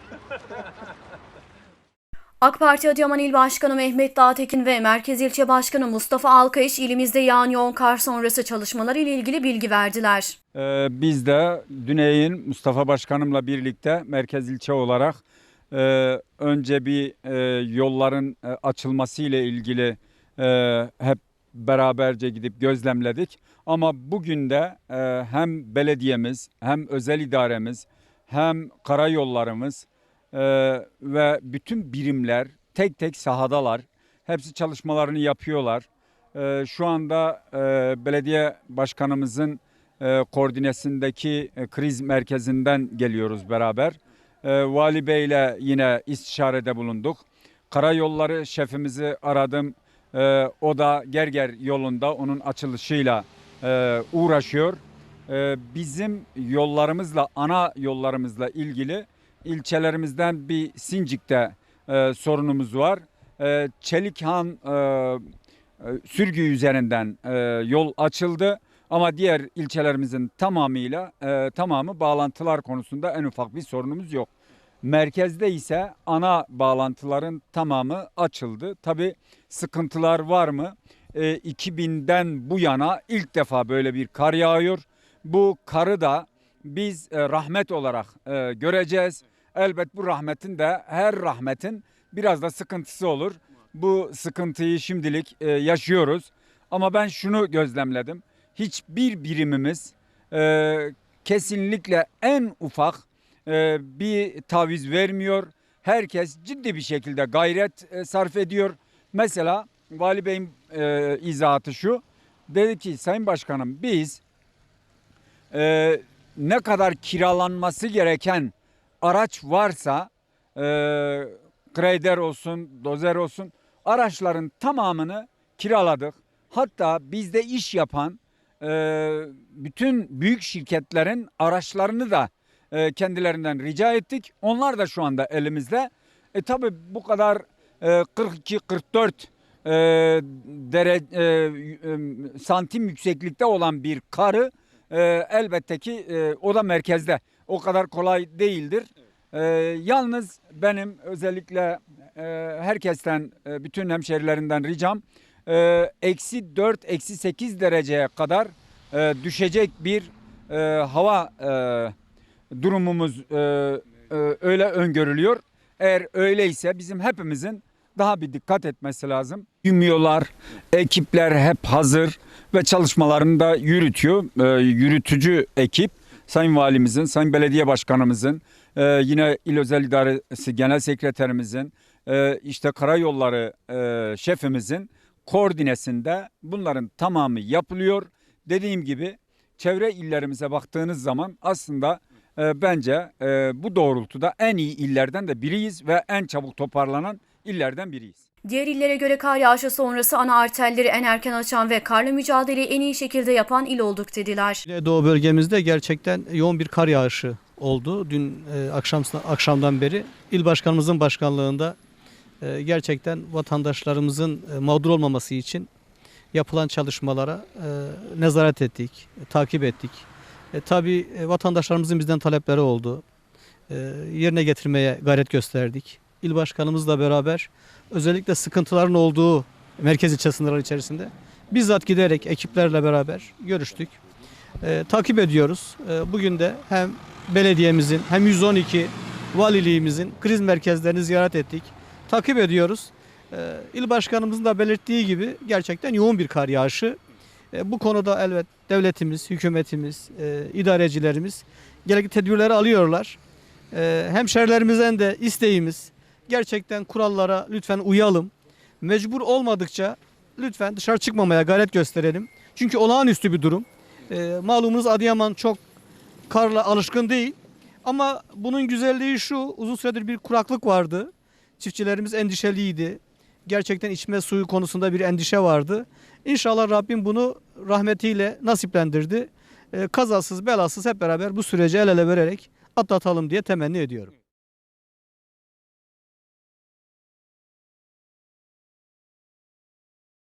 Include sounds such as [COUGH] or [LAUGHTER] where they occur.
[LAUGHS] AK Parti Adıyaman İl Başkanı Mehmet Dağtekin ve Merkez İlçe Başkanı Mustafa Alkayış ilimizde yağan yoğun kar sonrası çalışmalar ile ilgili bilgi verdiler. Ee, biz de Düney'in Mustafa Başkanımla birlikte merkez ilçe olarak e, önce bir e, yolların e, açılması ile ilgili e, hep beraberce gidip gözlemledik. Ama bugün de e, hem belediyemiz hem özel idaremiz hem karayollarımız e, ve bütün birimler tek tek sahadalar. Hepsi çalışmalarını yapıyorlar. E, şu anda e, belediye başkanımızın e, koordinesindeki e, kriz merkezinden geliyoruz beraber. E, Vali Bey ile yine istişarede bulunduk. Karayolları şefimizi aradım. E, o da Gerger yolunda onun açılışıyla e, uğraşıyor. E, bizim yollarımızla, ana yollarımızla ilgili ilçelerimizden bir Sincik'te e, sorunumuz var. E, Çelikhan e, e, sürgü üzerinden yol açıldı. Ama diğer ilçelerimizin tamamıyla tamamı bağlantılar konusunda en ufak bir sorunumuz yok. Merkezde ise ana bağlantıların tamamı açıldı. Tabi sıkıntılar var mı? E, 2000'den bu yana ilk defa böyle bir kar yağıyor. Bu karı da biz e, rahmet olarak e, göreceğiz. Elbet bu rahmetin de her rahmetin biraz da sıkıntısı olur. Bu sıkıntıyı şimdilik e, yaşıyoruz. Ama ben şunu gözlemledim. Hiçbir birimimiz kesinlikle en ufak bir taviz vermiyor. Herkes ciddi bir şekilde gayret sarf ediyor. Mesela Vali Bey'in izahatı şu. Dedi ki Sayın Başkanım biz e, ne kadar kiralanması gereken araç varsa e, grader olsun, dozer olsun araçların tamamını kiraladık. Hatta bizde iş yapan e, bütün büyük şirketlerin araçlarını da e, kendilerinden rica ettik. Onlar da şu anda elimizde. E tabi bu kadar e, 42-44 e, dere, e, e, santim yükseklikte olan bir karı e, elbette ki e, o da merkezde. O kadar kolay değildir. E, yalnız benim özellikle e, herkesten, e, bütün hemşerilerinden ricam e, eksi 4, eksi 8 dereceye kadar e, düşecek bir e, hava e, durumumuz e, e, öyle öngörülüyor. Eğer öyleyse bizim hepimizin daha bir dikkat etmesi lazım. Yumuyorlar, ekipler hep hazır ve çalışmalarını da yürütüyor. E, yürütücü ekip Sayın Valimizin, Sayın Belediye Başkanımızın, e, yine İl Özel İdaresi Genel Sekreterimizin, e, işte Karayolları e, şefimizin koordinesinde bunların tamamı yapılıyor. Dediğim gibi çevre illerimize baktığınız zaman aslında e, bence e, bu doğrultuda en iyi illerden de biriyiz ve en çabuk toparlanan illerden biriyiz. Diğer illere göre kar yağışı sonrası ana arterleri en erken açan ve karla mücadeleyi en iyi şekilde yapan il olduk dediler. Doğu bölgemizde gerçekten yoğun bir kar yağışı oldu. Dün e, akşam akşamdan beri il başkanımızın başkanlığında e, gerçekten vatandaşlarımızın e, mağdur olmaması için yapılan çalışmalara e, nezaret ettik, e, takip ettik. E, tabii e, vatandaşlarımızın bizden talepleri oldu. E, yerine getirmeye gayret gösterdik. İl başkanımızla beraber özellikle sıkıntıların olduğu merkez ilçe sınırları içerisinde bizzat giderek ekiplerle beraber görüştük. E, takip ediyoruz. E, bugün de hem belediyemizin hem 112 valiliğimizin kriz merkezlerini ziyaret ettik. Takip ediyoruz. E, il başkanımızın da belirttiği gibi gerçekten yoğun bir kar yağışı. E, bu konuda elbet devletimiz, hükümetimiz, e, idarecilerimiz gerekli tedbirleri alıyorlar. E, hemşerilerimizden de isteğimiz gerçekten kurallara lütfen uyalım. Mecbur olmadıkça lütfen dışarı çıkmamaya gayret gösterelim. Çünkü olağanüstü bir durum. E, malumunuz Adıyaman çok karla alışkın değil. Ama bunun güzelliği şu, uzun süredir bir kuraklık vardı. Çiftçilerimiz endişeliydi. Gerçekten içme suyu konusunda bir endişe vardı. İnşallah Rabbim bunu rahmetiyle nasiplendirdi. E, kazasız belasız hep beraber bu süreci el ele vererek atlatalım diye temenni ediyorum.